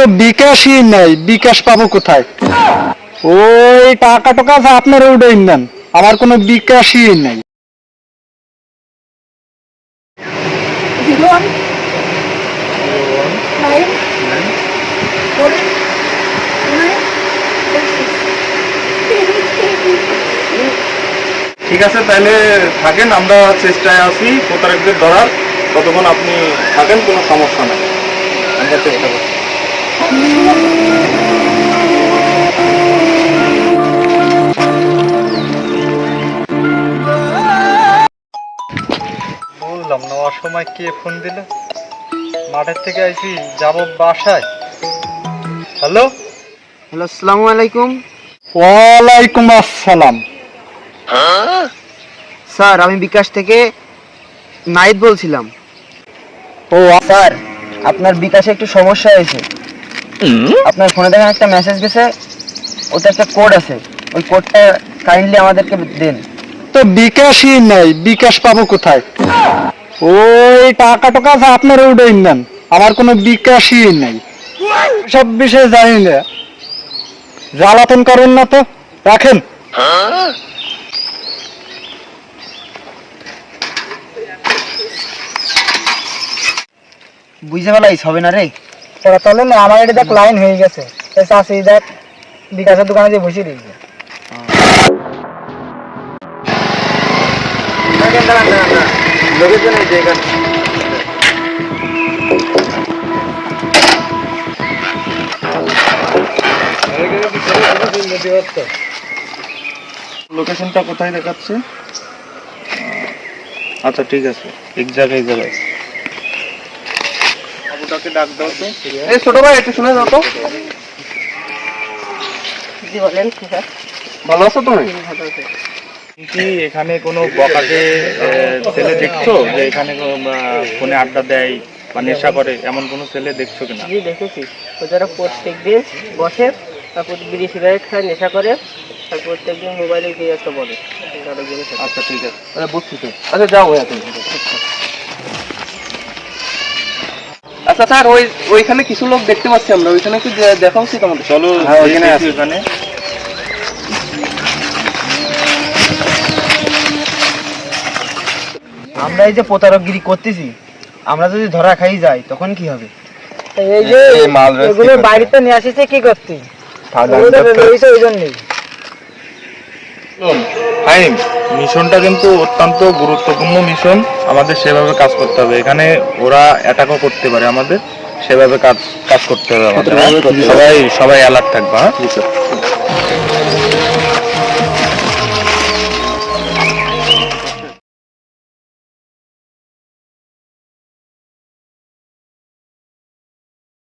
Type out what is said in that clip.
তো বিকাশই নাই। বিকাশ পাবো কোথায়? ওই টাকা টাকা আছে আপনারা উঠে নেন। আমার কোনো বিকাশই নাই। ঠিক আছে তাহলে থাকেন আমরা চেষ্টায় আছি প্রতারকদের ধরার। ততক্ষণ আপনি থাকেন কোনো সমস্যা নেই। আমরা চেষ্টা করছি। বললাম না অসময় কে ফোন দিল? মাঠের থেকে আইছি যাব বাসায়। হ্যালো? হ্যালো আসসালামু আলাইকুম। ওয়ালাইকুম আসসালাম। স্যার আমি বিকাশ থেকে নাইট বলছিলাম। ও স্যার আপনার বিকাশে একটু সমস্যা হয়েছে। আপনার ফোনে দেখেন একটা মেসেজ গেছে ওতে একটা কোড আছে। ওই কোডটা কাইন্ডলি আমাদেরকে দেন। তো বিকাশই নাই বিকাশ পাবো কোথায়? ওই টাকা টাকা আপনারা উঠে নেন। আমার কোনো বিকাশই নাই। সব বিষয়ে জানি না। জ্বালাতন করেন না তো রাখেন। বুঝতে পারলাইস হবে না রে। ওরা তাহলে না আমার এটা দেখ লাইন হয়ে গেছে। চাষি দেখ বিকাশের দোকানে যে বসে দিয়েছে জায়গা লোকেশনটা কোথায় দেখাচ্ছে? আচ্ছা ঠিক আছে। এক জায়গায় এই জায়গায়। ডাক দাও তো। এই ছোট ভাই একটু শুনে দাও তো। জি বলেন ভালো আছো তুমি? কি এখানে কোনো আহ, ছেলে দেখছ? যে এখানে ফোনে আড্ডা দেয় বা নেশা করে এমন কোনো ছেলে দেখছ কিনা? জি দেখেছি। ও যারা প্রত্যেক দিন বসে তারপর বিড়ি সিগারেট খায় নেশা করে আর প্রত্যেক দিন মোবাইলে গিয়ে একটা বলে আছে। আচ্ছা ঠিক আছে। আচ্ছা বুঝছি তো। আচ্ছা যাও ভাইয়া তুমি আচ্ছা স্যার ওই ওইখানে কিছু লোক দেখতে পাচ্ছি আমরা। ওইখানে একটু দে- দেখা উচিত আমাদের চলো হ্যাঁ, ওইখানে দেখি আছে। ওখানে আমরা এই যে প্রতারকগিরি করতেছি আমরা যদি ধরা খাই যাই তখন কি হবে? এই যে এগুলো বাড়িতে নিয়ে আসিছে কি করতে? মিশনটা কিন্তু অত্যন্ত গুরুত্বপূর্ণ মিশন। আমাদের সেভাবে কাজ করতে হবে। এখানে ওরা অ্যাটাকও করতে পারে আমাদের। সেভাবে কাজ কাজ করতে হবে আমাদের। হ্যাঁ? সবাই সবাই অ্যালার্ট থাকবা হ্যাঁ?